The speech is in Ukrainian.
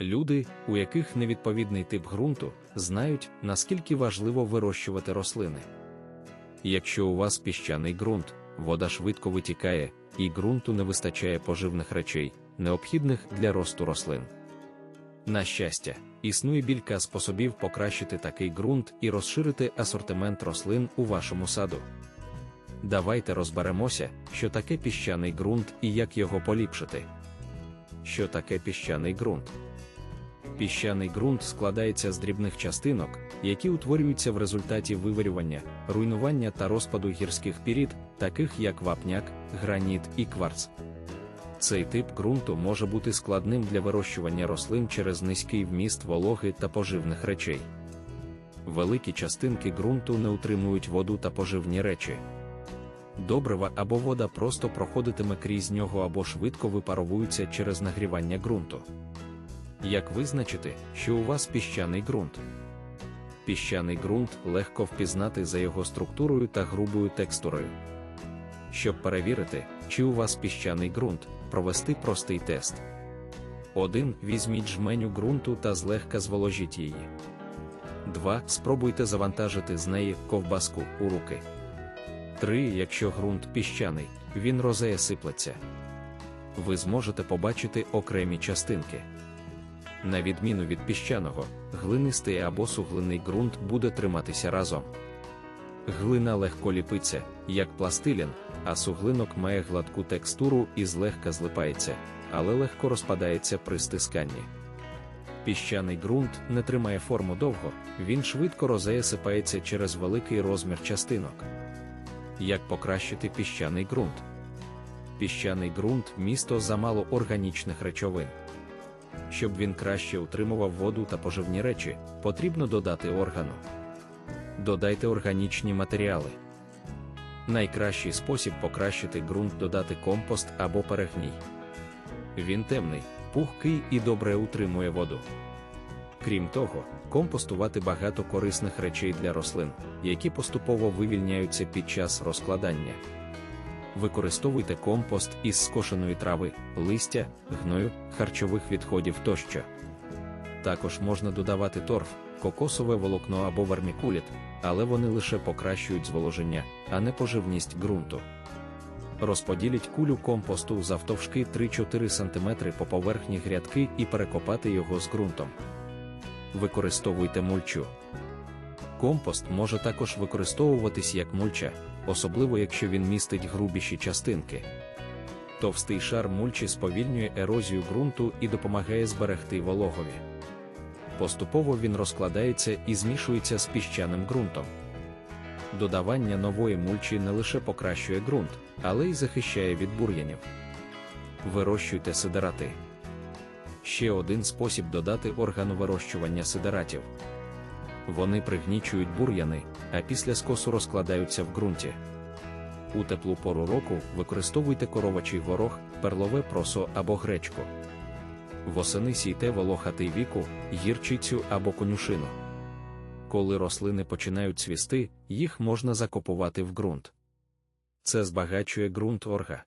Люди, у яких невідповідний тип ґрунту, знають, наскільки важливо вирощувати рослини. Якщо у вас піщаний ґрунт, вода швидко витікає, і ґрунту не вистачає поживних речей, необхідних для росту рослин. На щастя, існує білька способів покращити такий ґрунт і розширити асортимент рослин у вашому саду. Давайте розберемося, що таке піщаний ґрунт і як його поліпшити. Що таке піщаний ґрунт? Піщаний ґрунт складається з дрібних частинок, які утворюються в результаті виварювання, руйнування та розпаду гірських пірід, таких як вапняк, граніт і кварц. Цей тип ґрунту може бути складним для вирощування рослин через низький вміст вологи та поживних речей. Великі частинки ґрунту не утримують воду та поживні речі. Добрива або вода просто проходитиме крізь нього або швидко випаровуються через нагрівання ґрунту. Як визначити, що у вас піщаний ґрунт? Піщаний ґрунт легко впізнати за його структурою та грубою текстурою. Щоб перевірити, чи у вас піщаний ґрунт, провести простий тест. 1. Візьміть жменю ґрунту та злегка зволожіть її. 2. Спробуйте завантажити з неї ковбаску у руки. 3. Якщо ґрунт піщаний, він розеє сиплеться. Ви зможете побачити окремі частинки. На відміну від піщаного, глинистий або суглинний ґрунт буде триматися разом. Глина легко ліпиться, як пластилін, а суглинок має гладку текстуру і злегка злипається, але легко розпадається при стисканні. Піщаний ґрунт не тримає форму довго, він швидко розеєсипається через великий розмір частинок. Як покращити піщаний ґрунт? Піщаний ґрунт місто замало органічних речовин. Щоб він краще утримував воду та поживні речі, потрібно додати органу. Додайте органічні матеріали. Найкращий спосіб покращити ґрунт додати компост або перегній. Він темний, пухкий і добре утримує воду. Крім того, компостувати багато корисних речей для рослин, які поступово вивільняються під час розкладання. Використовуйте компост із скошеної трави, листя, гною, харчових відходів тощо. Також можна додавати торф, кокосове волокно або вермікуліт, але вони лише покращують зволоження, а не поживність ґрунту. Розподіліть кулю компосту завтовшки 3-4 см по поверхні грядки і перекопати його з ґрунтом. Використовуйте мульчу. Компост може також використовуватись як мульча, особливо якщо він містить грубіші частинки. Товстий шар мульчі сповільнює ерозію ґрунту і допомагає зберегти вологові. Поступово він розкладається і змішується з піщаним ґрунтом. Додавання нової мульчі не лише покращує ґрунт, але й захищає від бур'янів. Вирощуйте сидерати. Ще один спосіб додати органовирощування сидератів. Вони пригнічують бур'яни, а після скосу розкладаються в ґрунті. У теплу пору року використовуйте коровачий горох, перлове просо або гречку. Восени сійте волохатий віку, гірчицю або конюшину. Коли рослини починають цвісти, їх можна закопувати в ґрунт. Це збагачує ґрунт орга.